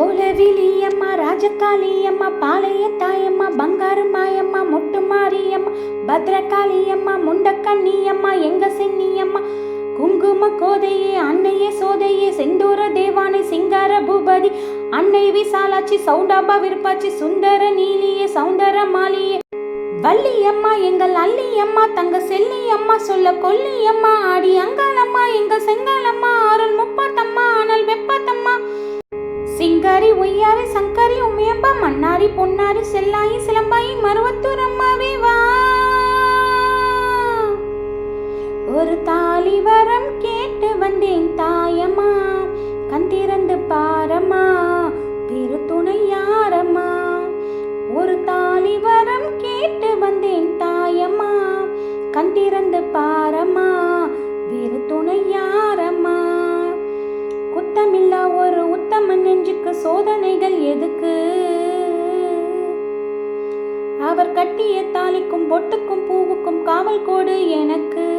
கோலவிலியம்மா ராஜகாளியம்மா பாளைய தாயம்மா பங்காரு மாயம்மா முட்டு மாரியம்மா பத்ரகாளியம்மா முண்டக்கண்ணியம்மா எங்க சென்னியம்மா குங்கும கோதையே அன்னையே சோதையே செந்தூர தேவானை சிங்கார பூபதி அன்னை விசாலாச்சி சௌண்டாபா விருப்பாச்சி சுந்தர நீலியே சவுந்தர மாலியே வள்ளியம்மா எங்கள் அல்லியம்மா தங்க செல்லியம்மா சொல்ல கொல்லியம்மா ஆடி அங்கா ஒய்யாரி சங்கரி உமையம்பா மன்னாரி பொன்னாரி செல்லாயி சிலம்பாயி மருவத்தூர் அம்மாவே வா. ஒரு தாலி வரம் கேட்டு வந்தேன் தாயம்மா கந்திறந்து பாரம்மா பெரு துணை யாரம்மா. ஒரு தாலி வரம் கேட்டு வந்தேன் தாயம்மா கந்திறந்து பாரம்மா வேறு துணை யாரம்மா. குத்தமில்லா ஒரு உத்த எனக்கு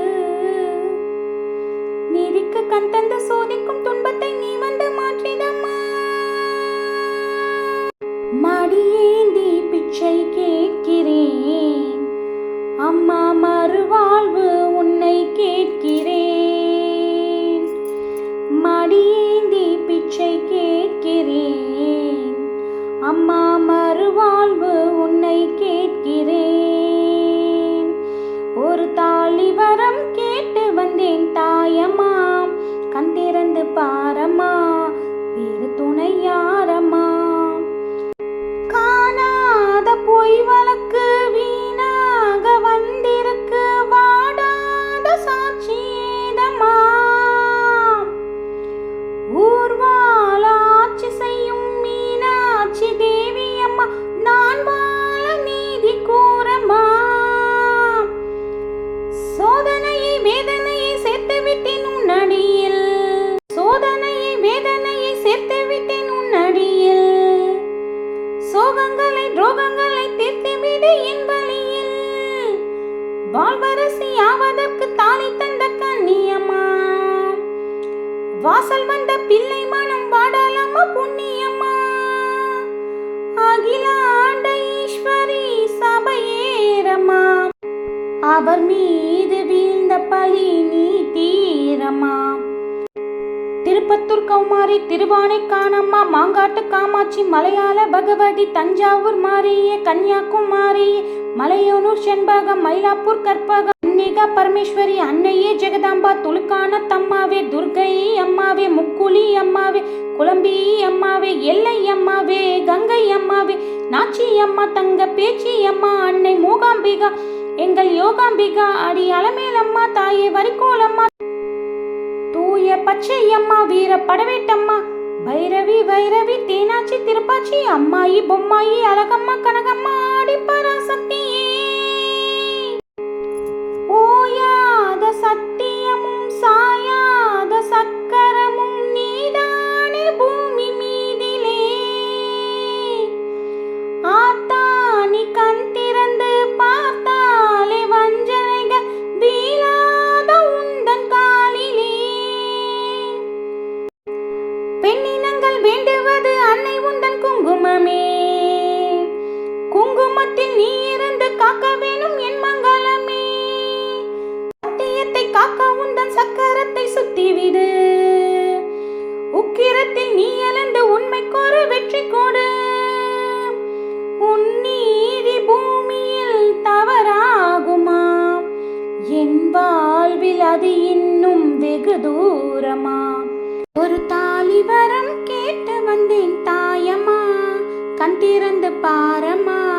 வாசல் வந்த பிள்ளை மனம் வாடலாமா புண்ணியம்மா. அகில ஆண்ட ஈஸ்வரி சபையேரம்மா அவர் மீது வீழ்ந்த பழி நீ தீரமா திருப்பத்தூர் கௌமாரி திருவானை காணம்மா மாங்காட்டு காமாட்சி மலையாள பகவதி தஞ்சாவூர் மாரியே கன்னியாகுமாரி மலையனூர் செண்பகம் மயிலாப்பூர் கற்பகம். அன்னிகா பரமேஸ்வரி அன்னையே ஜெகதாம்பா துலுக்கான தம்மாவே துர்கை அம்மாவே முக்குளி அம்மாவே குழம்பி அம்மாவே எல்லை அம்மாவே கங்கை அம்மாவே நாச்சி அம்மா தங்க பேச்சி அம்மா அன்னை மூகாம்பிகா எங்கள் யோகாம்பிகா அடி அலமேலம்மா தாயே வரிக்கோலம்மா தூய பச்சை அம்மா வீர படவேட்டம்மா பைரவி வைரவி தேனாச்சி திருப்பாச்சி அம்மாயி பொம்மாயி அழகம்மா கனகம்மா ஆடி குங்குமத்தில் நீ இருந்து காக்க வேணும் என் மங்களமே. சத்தியத்தை காக்க உந்தன் சக்கரத்தை சுத்திவிடு உக்கிரத்தில் நீ எழுந்து உண்மைக்கொரு வெற்றி கொடு. உன் நீதி பூமியில் தவறாகுமா? என் வாழ்வில் அது இன்னும் வெகு தூரமா? ஒரு தாலி வரம் கேட்டு வந்தேன் தாயம்மா. கண் திறந்து பாரம்மா.